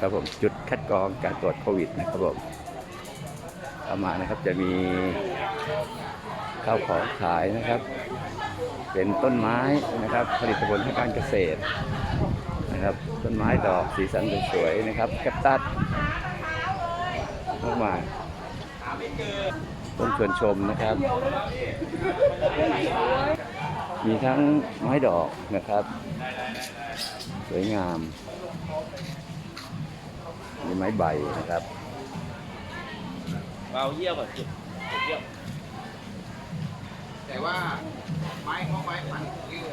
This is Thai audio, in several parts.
ครับผมจุดคัดกรองการตรวจโควิดนะครับผมเข้ามานะครับจะมีข้าวของขายนะครับ เป็นต้นไม้นะครับ ผลิตผลทางการเกษตรนะครับ ต้นไม้ดอกสีสันสวยๆนะครับแคคตัสมากมายต้นชวนชมนะครับ มีทั้งไม้ดอกนะครับ สวยงาม มีไม้ใบนะครับเบาเยี่ยวก่อนจุดเยี่ยวแต่ว่าไม้ของไม้ผันเยื่อ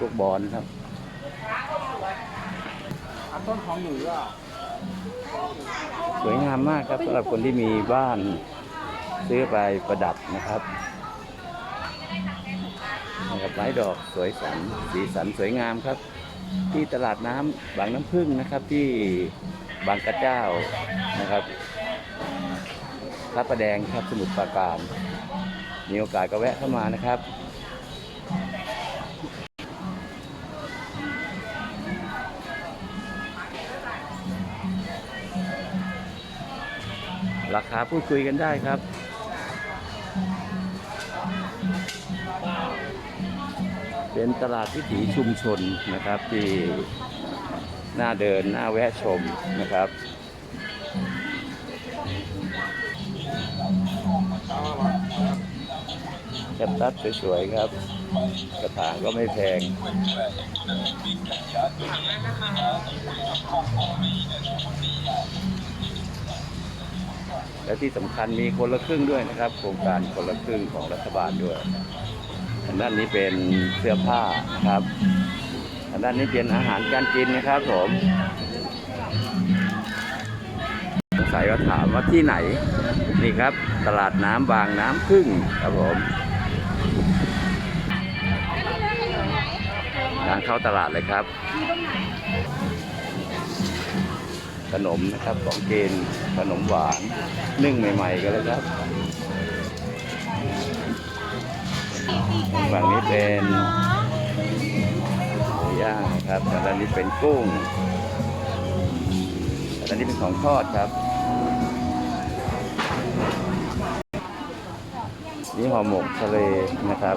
ลูกบอลครับเอาต้นของหนูอะสวยงามมากครับสำหรับคนที่มีบ้านซื้อไปประดับนะครับนะครับไม้ดอกสวยสันสีสันสวยงามครับ ที่ตลาดน้ำบางน้ำพึ่งนะครับที่บางกระเจ้านะครับพระประแดงครับสมุทรปราการมีโอกาสก็แวะเข้ามานะครับ ราคาพูดคุยกันได้ครับ เป็นตลาดวิถีชุมชนนะครับที่น่าเดินน่าแวะชมนะครับแคปตัสสวยๆครับ กระถางก็ไม่แพง และที่สำคัญมีคนละครึ่งด้วยนะครับ โครงการคนละครึ่งของรัฐบาลด้วยทางด้านนี้เป็นเสื้อผ้านะครับทางด้านนี้เป็นอาหารการกินนะครับผมสงสัยว่าถามว่าที่ไหนนี่ครับ ตลาดน้ำบางน้ำพึ่งครับผมทางเข้าตลาดเลยครับ ขนมนะครับของเกินขนมหวานนึ่งใหม่ๆกันเลยครับฝั่งนี้เป็นหมูย่างนะครับแต่ด้านนี้เป็นกุ้งแต่ด้านนี้เป็นของทอดครับ นี่ห่อหมกทะเลนะครับ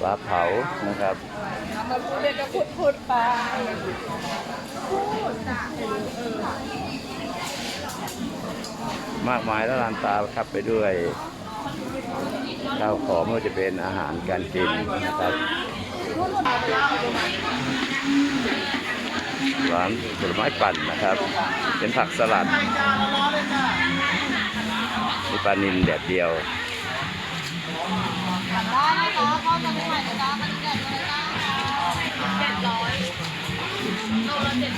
ปลาเผานะครับ มาพูด็กก็พูดพูดไปพูดมากมายแล้วลานตาครับไปด้วยข้าวของไม่ว่าจะเป็นอาหารการกินนะครับร้านผลไม้ปั่นนะครับ เป็นผักสลัดมีปลานิลแดดเดียวได้ไหมคะพ่อจะไม่ไหวนะจ๊ะ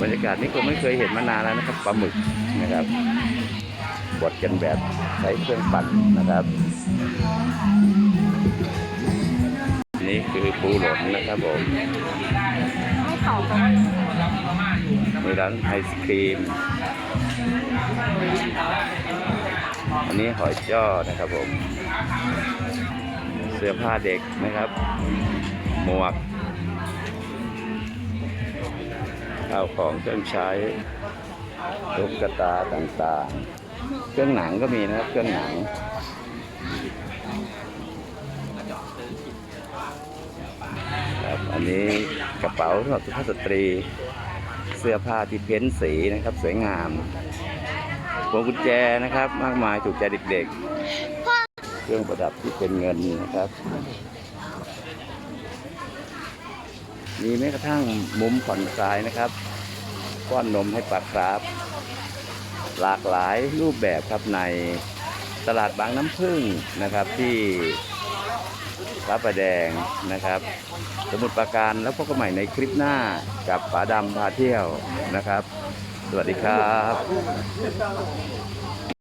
บรรยากาศนี้คงไม่เคยเห็นมานานแล้วนะครับปลาหมึกนะครับบดกันแบบใช้เครื่องปั่นนะครับ นี่คือปูหลนนะครับผมมีร้านไอศครีม อันนี้หอยจ้อนะครับผม เสื้อผ้าเด็กนะครับ หมวก ข้าวของเครื่องใช้ตุ๊กตาต่างๆ เครื่องหนังก็มีนะครับเครื่องหนังครับอันนี้กระเป๋าสำหรับสุภาพสตรี เสื้อผ้าที่เพ้นสีนะครับ สวยงามพวงกุญแจนะครับ มากมายถูกใจเด็กๆ เครื่องประดับที่เป็นเงินนะครับ มีแม้กระทั่งมุมผ่อนคลายนะครับป้อนนมให้ปลาครับ หลากหลายรูปแบบครับในตลาดบางน้ำพึ่งนะครับที่พระประแดงนะครับ สมุดประการแล้วพบกันใหม่ในคลิปหน้ากับป๋าดำพาเที่ยวนะครับ สวัสดีครับ